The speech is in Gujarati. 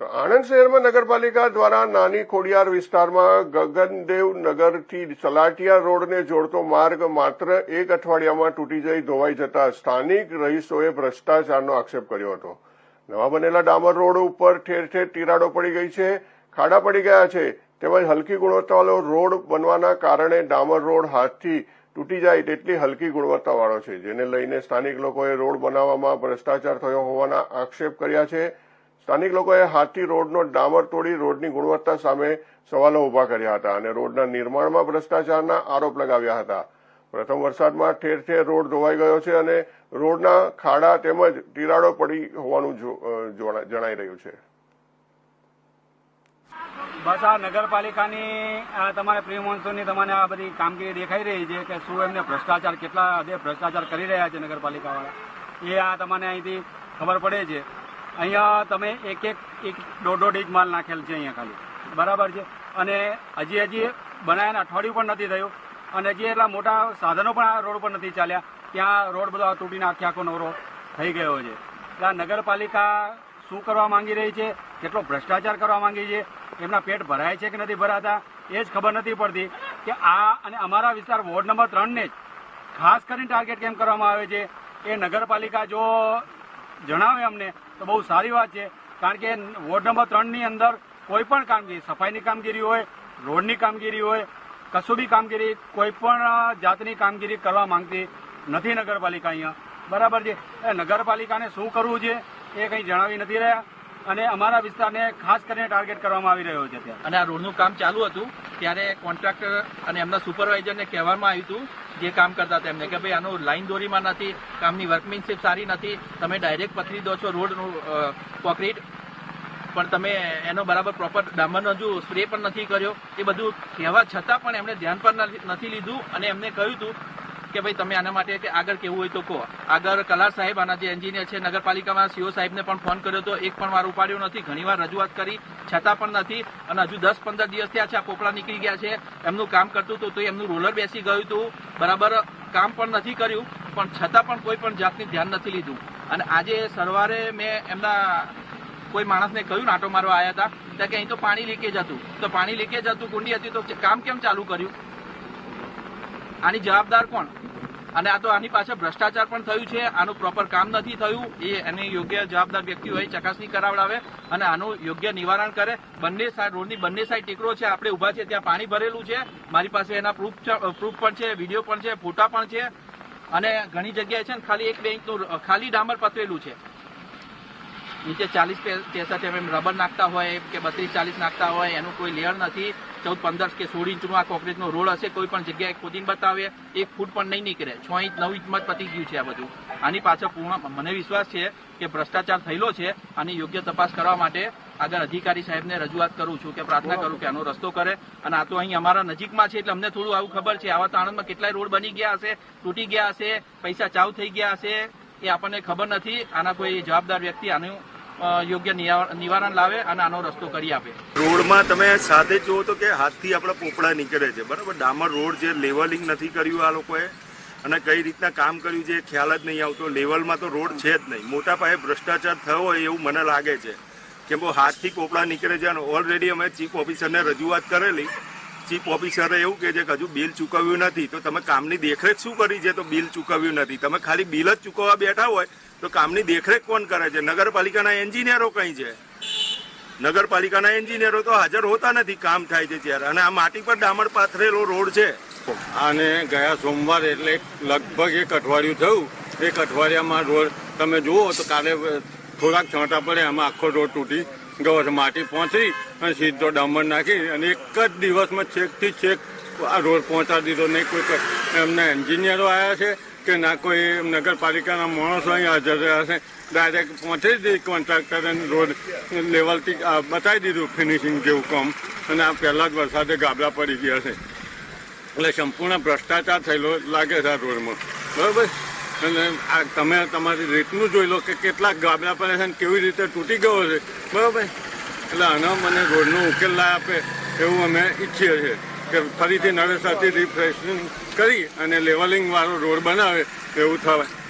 તો આણંદ શહેરમાં નગરપાલિકા દ્વારા નાની ખોડિયાર વિસ્તારમાં ગગનદેવ નગરથી સલાટિયા રોડને જોડતો માર્ગ માત્ર એક અઠવાડિયામાં તૂટી જઈ ધોવાઈ જતા સ્થાનિક રહીશોએ ભ્રષ્ટાચારનો આક્ષેપ કર્યો હતો. નવા બનેલા ડામર રોડ ઉપર ઠેર ઠેર તિરાડો પડી ગઈ છે, ખાડા પડી ગયા છે, તેમજ હલકી ગુણવત્તાવાળો રોડ બનવાના કારણે ડામર રોડ હાથથી તૂટી જાય તેટલી હલકી ગુણવત્તાવાળો છે, જેને લઈને સ્થાનિક લોકોએ રોડ બનાવવામાં ભ્રષ્ટાચાર થયો હોવાના આક્ષેપ કર્યા છે. સ્થાનિક લોકોએ હાથી રોડનો ડામર તોડી રોડની ગુણવત્તા સામે સવાલો ઊભા કર્યા હતા અને રોડના નિર્માણમાં ભ્રષ્ટાચારના આરોપ લગાવ્યા હતા. પ્રથમ વરસાદમાં ઠેર ઠેર રોડ ધોવાઈ ગયો છે અને રોડના ખાડા તેમજ તિરાડો પડી હોવાનું જણાઈ રહ્યું છે. બસ આ નગરપાલિકાની તમારે પ્રી મોન્સૂનની તમને આ બધી કામગીરી દેખાઈ રહી છે કે શું એમને ભ્રષ્ટાચાર, કેટલા હદે ભ્રષ્ટાચાર કરી રહ્યા છે નગરપાલિકાવાળા? એ આ તમને અહીંથી ખબર પડે છે. અહીંયા તમે એક એક એક દોઢ દોઢ ઇંચ માલ નાખેલ છે અહીંયા ખાલી. બરાબર છે? અને હજી હજી બનાવ્યાને અઠવાડિયું પણ નથી થયું. અને હજી એટલા મોટા સાધનો પણ આ રોડ પર નથી ચાલ્યા, ત્યાં રોડ બધો તૂટીને આખે આખો નવરો થઈ ગયો છે. એટલે નગરપાલિકા શું કરવા માંગી રહી છે? કેટલો ભ્રષ્ટાચાર કરવા માંગી છે? એમના પેટ ભરાય છે કે નથી ભરાતા? એ જ ખબર નથી પડતી કે આ અને અમારા વિસ્તાર વોર્ડ નંબર ત્રણને જ ખાસ કરીને ટાર્ગેટ કેમ કરવામાં આવે છે? એ નગરપાલિકા જો જણાવે અમને, તો બહુ સારી વાત છે. કારણ કે વોર્ડ નંબર ત્રણની અંદર કોઈ પણ કામગીરી, સફાઈની કામગીરી હોય, રોડની કામગીરી હોય, કશું બી કામગીરી, કોઈ પણ જાતની કામગીરી કરવા માંગતી નથી નગરપાલિકા અહીંયા. બરાબર છે? એ નગરપાલિકાને શું કરવું છે એ કંઈ જણાવી નથી રહ્યા. અને અમારા વિસ્તારને ખાસ કરીને ટાર્ગેટ કરવામાં આવી રહ્યો છે ત્યાં અને આ રોડનું કામ ચાલુ હતું, ત્યારે કોન્ટ્રાક્ટર અને એમના સુપરવાઇઝરને કહેવામાં આવ્યું હતું, જે કામ કરતા હતા એમને, કે ભાઈ, આનું લાઈન દોરીમાં નથી, કામની વર્કમેનશીપ સારી નથી, તમે ડાયરેક્ટ પથરી દો છો રોડનું કોન્ક્રીટ પણ તમે એનો બરાબર પ્રોપર ડામરનો હજુ સ્પ્રે પણ નથી કર્યો. એ બધું કહેવા છતાં પણ એમણે ધ્યાન નથી- નથી લીધું અને એમને કહ્યું હતું કે ભાઈ તમે આના માટે કે આગળ કેવું હોય તો કહો. આગળ કલાર સાહેબ, આના જે એન્જિનિયર છે, નગરપાલિકામાં સીઓ સાહેબને પણ ફોન કર્યો હતો એક પણ વાર ઉપાડ્યો નથી. ઘણીવાર રજૂઆત કરી, છતાં પણ નથી. અને હજુ દસ પંદર દિવસ થયા છે, આ પોપડા નીકળી ગયા છે. એમનું કામ કરતું હતું તો એમનું રોલર બેસી ગયું હતું. બરાબર, કામ પણ નથી કર્યું, પણ છતાં પણ કોઈ પણ જાતની ધ્યાન નથી લીધું. અને આજે સવારે મેં એમના કોઈ માણસને કહ્યું, નાટો મારવા આવ્યા હતા કે અહીં તો પાણી લીકેજ હતું. તો પાણી લીકેજ હતું, કુંડી હતી, તો કામ કેમ ચાલુ કર્યું? આની જવાબદાર કોણ? અને આ તો આની પાછળ ભ્રષ્ટાચાર પણ થયું છે. આનું પ્રોપર કામ નથી થયું. એ એની યોગ્ય જવાબદાર વ્યક્તિ હોય, ચકાસણી કરાવડાવે અને આનું યોગ્ય નિવારણ કરે. બંને સાઈડ રોડની બંને સાઈડ ટેકરો છે. આપણે ઊભા છે ત્યાં પાણી ભરેલું છે. મારી પાસે એના પ્રૂફ પ્રૂફ પણ છે વીડિયો પણ છે, ફોટા પણ છે. અને ઘણી જગ્યાએ છે ને ખાલી એક બે ખાલી ડામર પતરેલું છે. નીચે ચાલીસ ત્રેસઠ એમ રબર નાખતા હોય કે બત્રીસ ચાલીસ નાખતા હોય, એનું કોઈ લેયર નથી. ચૌદ પંદર કે સોળ ઇંચનું આ કોન્ક્રીટનો રોડ હશે, કોઈ પણ જગ્યાએ ખોદીને બતાવે, એક ફૂટ પણ નહીં નીકળે. છ ઇંચ, નવ ઇંચમાં પતી ગયું છે આ બધું. આની પાછળ પૂર્ણ મને વિશ્વાસ છે કે ભ્રષ્ટાચાર થયેલો છે અને યોગ્ય તપાસ કરવા માટે આગળ અધિકારી સાહેબને રજૂઆત કરું છું કે પ્રાર્થના કરું કે આનો રસ્તો કરે. અને આ તો અહીં અમારા નજીકમાં છે એટલે અમને થોડું આવું ખબર છે. આવા તો આણંદમાં કેટલાય રોડ બની ગયા હશે, તૂટી ગયા હશે, પૈસા ચાવ થઈ ગયા હશે એ આપણને ખબર નથી. આના કોઈ જવાબદાર વ્યક્તિ આનું યોગ્ય નિવારણ લાવે અને આનો રસ્તો કરી આપે. રોડમાં તમે સાથે જુઓ તો કે હાથથી આપણા પોપડા નીકળે છે, બરાબર? ડામર રોડ જે લેવલિંગ નથી કર્યું આ લોકોએ અને કઈ રીતના કામ કર્યું છે ખ્યાલ જ નહીં આવતો. લેવલમાં તો રોડ છે જ નહીં. મોટા પાયે ભ્રષ્ટાચાર થયો હોય એવું મને લાગે છે કેમ બહુ હાથથી પોપડા નીકળે છે અને ઓલરેડી અમે ચીફ ઓફિસરને રજૂઆત કરેલી ચીફ ઓફિસરે એવું કહે છે કે હજુ બિલ ચૂકવ્યું નથી, તો તમે કામની દેખરેખ શું કરી છે? તો બિલ ચૂકવ્યું નથી. તમે ખાલી બિલ જ ચૂકવવા બેઠા હોય, તો કામની દેખરેખ કોણ કરે છે? નગરપાલિકાના એન્જિનિયરો કઈ છે? નગરપાલિકાના એન્જિનિયરો તો હાજર હોતા નથી કામ થાય છે ત્યારે અને આ માટી પર ડામર પાથરેલો રોડ છે. અને ગયા સોમવારે એટલે લગભગ એક અઠવાડિયું થયું. એક અઠવાડિયામાં રોડ તમે જુઓ તો કાલે થોડાક છાંટા પડે એમાં આખો રોડ તૂટી. ગયો માટી પહોંચી અને સીધો ડામર નાખી અને એક જ દિવસમાં છેકથી છેક આ રોડ પહોંચાડી દીધો. નહીં કોઈ એમના એન્જિનિયરો આવ્યા છે કે ના કોઈ નગરપાલિકાના માણસો અહીં હાજર રહ્યા છે. ડાયરેક્ટ પહોંચી દીધી કોન્ટ્રાક્ટરને રોડ લેવલથી બતાવી દીધું, ફિનિશિંગ જેવું કામ. અને આ પહેલાં જ વરસાદે ગાબડા પડી ગયા છે. એટલે સંપૂર્ણ ભ્રષ્ટાચાર થયેલો લાગે છે આ રોડમાં. બરાબર? અને તમે તમારી રીતનું જોઈ લો કે કેટલાક ગાબડા પડે છે કેવી રીતે તૂટી ગયો છે. બરાબર? એટલે આનો મને રોડનો ઉકેલ લાવી આપે એવું અમે ઈચ્છીએ છીએ કે ફરીથી નવેસરથી રિફ્રેશિંગ કરી અને લેવલિંગ વાળો રોડ બનાવે એવું થવાય.